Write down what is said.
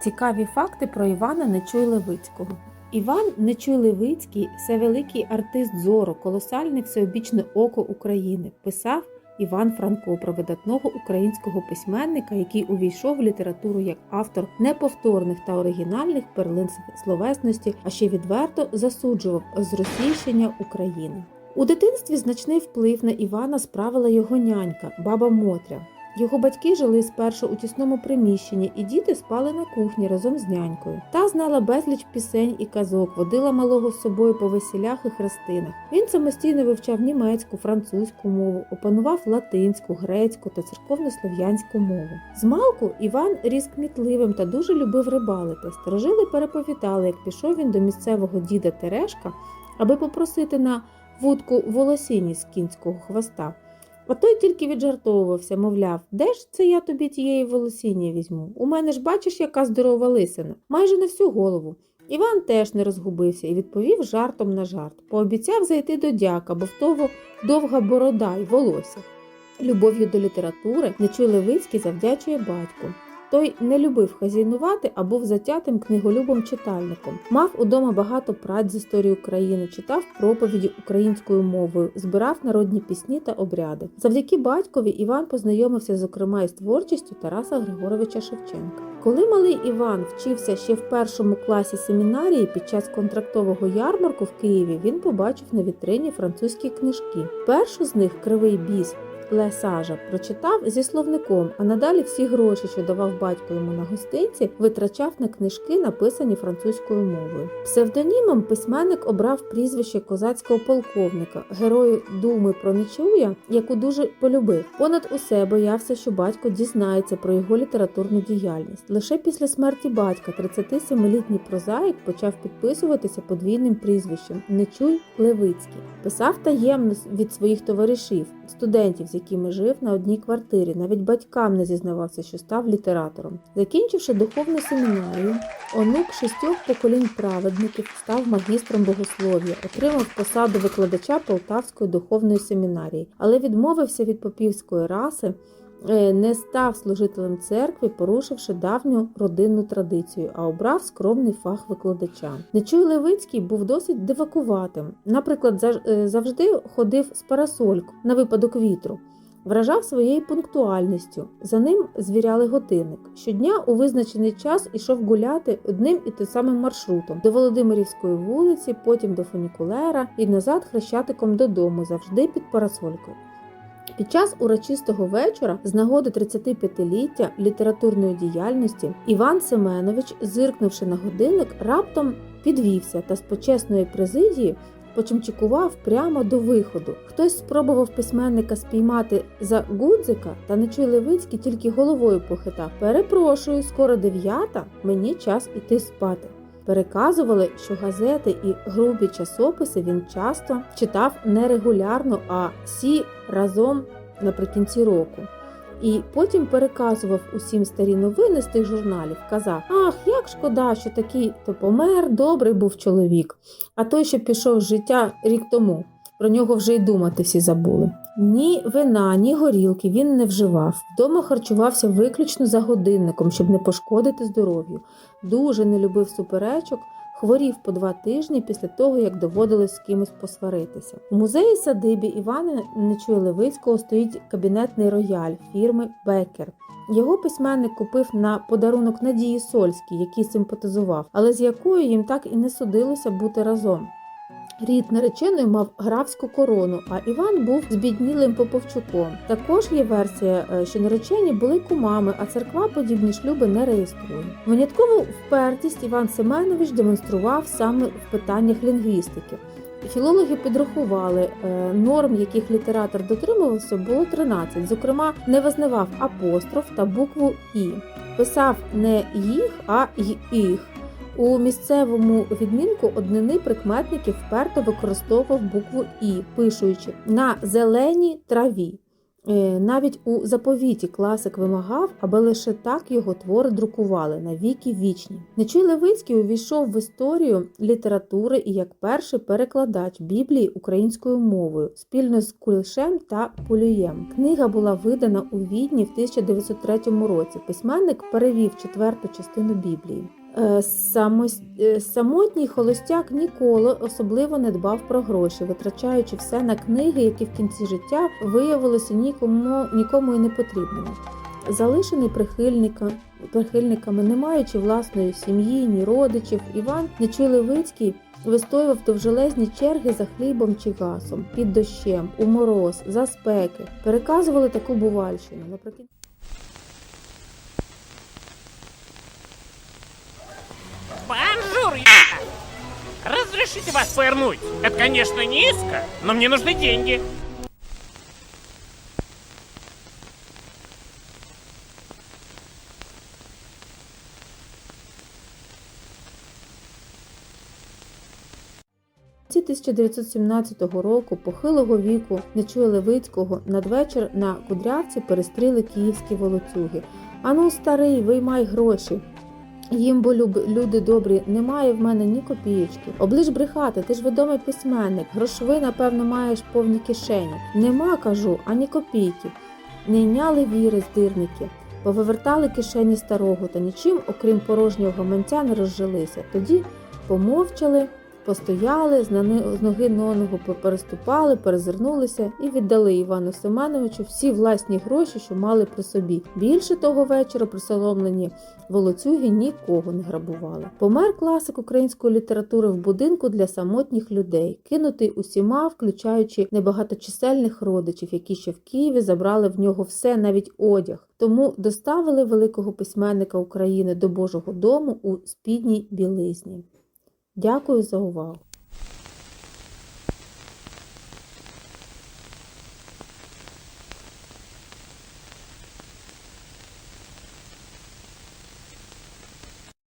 Цікаві факти про Івана Нечуй-Левицького. Іван Нечуй-Левицький – це великий артист зору, колосальне всеобічне око України. Писав Іван Франко про видатного українського письменника, який увійшов в літературу як автор неповторних та оригінальних перлин словесності, а ще відверто засуджував зросійщення України. У дитинстві значний вплив на Івана справила його нянька, баба Мотря. Його батьки жили спершу у тісному приміщенні, і діти спали на кухні разом з нянькою. Та знала безліч пісень і казок, водила малого з собою по весілях і хрестинах. Він самостійно вивчав німецьку, французьку мову, опанував латинську, грецьку та церковнослов'янську мову. Змалку Іван ріс кмітливим та дуже любив рибалити. Старожили переповідали, як пішов він до місцевого діда Терешка, аби попросити на вудку волосіні з кінського хвоста. А той тільки віджартовувався, мовляв, де ж це я тобі тієї волосіння візьму? У мене ж бачиш, яка здорова лисина, майже на всю голову. Іван теж не розгубився і відповів жартом на жарт. Пообіцяв зайти до дяка, бо в того довга борода й волосся. Любов'ю до літератури Нечуй Левицький завдячує батьку. Той не любив хазяйнувати, а був затятим книголюбом читальником. Мав удома багато праць з історії України, читав проповіді українською мовою, збирав народні пісні та обряди. Завдяки батькові Іван познайомився, зокрема, із творчістю Тараса Григоровича Шевченка. Коли малий Іван вчився ще в першому класі семінарії під час контрактового ярмарку в Києві, він побачив на вітрині французькі книжки. Першу з них Кривий біс. Лесажа прочитав зі словником, а надалі всі гроші, що давав батько йому на гостинці, витрачав на книжки, написані французькою мовою. Псевдонімом письменник обрав прізвище козацького полковника, герою думи про Нечуя, яку дуже полюбив. Понад усе боявся, що батько дізнається про його літературну діяльність. Лише після смерті батька 37-літній прозаїк почав підписуватися подвійним прізвищем Нечуй Левицький. Писав таємно від своїх товаришів, студентів, якими жив на одній квартирі. Навіть батькам не зізнавався, що став літератором. Закінчивши духовну семінарію, онук шістьох поколінь праведників став магістром богослов'я, отримав посаду викладача Полтавської духовної семінарії, але відмовився від попівської раси. Е, Не став служителем церкви, порушивши давню родинну традицію, а обрав скромний фах викладача. Нечуй Левицький був досить дивакуватим. Наприклад, е, завжди ходив з парасольку на випадок вітру. Вражав своєю пунктуальністю. За ним звіряли годинник. Щодня у визначений час ішов гуляти одним і тим самим маршрутом до Володимирівської вулиці, потім до фунікулера і назад хрещатиком додому, завжди під парасолькою. Під час урочистого вечора, з нагоди 35-ліття літературної діяльності, Іван Семенович, зиркнувши на годинник, раптом підвівся та з почесної президії почимчикував прямо до виходу. Хтось спробував письменника спіймати за гудзика, та Нечуй Левицький тільки головою похитав. Перепрошую, скоро дев'ята, мені час іти спати. Переказували, що газети і грубі часописи він часто читав нерегулярно, а всі разом наприкінці року. І потім переказував усім старі новини з тих журналів. Казав: Ах, як шкода, що такий то помер, добрий був чоловік. А той, що пішов з життя рік тому, про нього вже й думати всі забули. Ні вина, ні горілки він не вживав. Вдома харчувався виключно за годинником, щоб не пошкодити здоров'ю. Дуже не любив суперечок. Хворів по два тижні після того, як доводилось з кимось посваритися. У музеї садибі Івана Нечуя Левицького стоїть кабінетний рояль фірми Бекер. Його письменник купив на подарунок Надії Сольській, який симпатизував, але з якою їм так і не судилося бути разом. Рід нареченої мав графську корону, а Іван був збіднілим поповчуком. Також є версія, е, що наречені були кумами, а церква подібні шлюби не реєструє. Виняткову впертість Іван Семенович демонстрував саме в питаннях лінгвістики. Філологи підрахували е, норм, яких літератор дотримувався, було 13. Зокрема, не визнавав апостроф та букву І. Писав не їх, а їх. У місцевому відмінку однини прикметників вперто використовував букву І, пишучи на зеленій траві. Е, Навіть у заповіті класик вимагав, аби лише так його твори друкували на віки вічні. Нечуй Левицький увійшов в історію літератури і як перший перекладач Біблії українською мовою спільно з Кулішем та Полюєм. Книга була видана у Відні в 1903 році. Письменник перевів четверту частину Біблії. Е, е, Самотній холостяк ніколи особливо не дбав про гроші, витрачаючи все на книги, які в кінці життя виявилися нікому, нікому і не потрібними. Залишений прихильника, прихильниками, не маючи власної сім'ї, ні родичів, Іван Нечуй-Левицький вистоював довжелезні черги за хлібом чи гасом, під дощем, у мороз, за спеки. Переказували таку бувальщину. Разрешите вас повернуть? Это, конечно, низко, но мне нужны деньги. Кінці 1917 року похилого віку Нечуя Левицького надвечір на Кудрявці перестріли київські волоцюги. Ану, старий, виймай гроші. Їм, бо люди добрі, немає в мене ні копієчки. Оближ брехати, ти ж відомий письменник. Грошви, напевно, маєш повні кишені. Нема, кажу, ані копійки. Не йняли віри здирники, повивертали кишені старого та нічим, окрім порожнього гаманця, не розжилися. Тоді помовчали, постояли, з ноги на ногу переступали, перезирнулися і віддали Івану Семеновичу всі власні гроші, що мали при собі. Більше того вечора присоломлені волоцюги нікого не грабували. Помер класик української літератури в будинку для самотніх людей, кинутий усіма, включаючи небагаточисельних родичів, які ще в Києві забрали в нього все, навіть одяг. Тому доставили великого письменника України до Божого дому у спідній білизні. Дякую за увагу.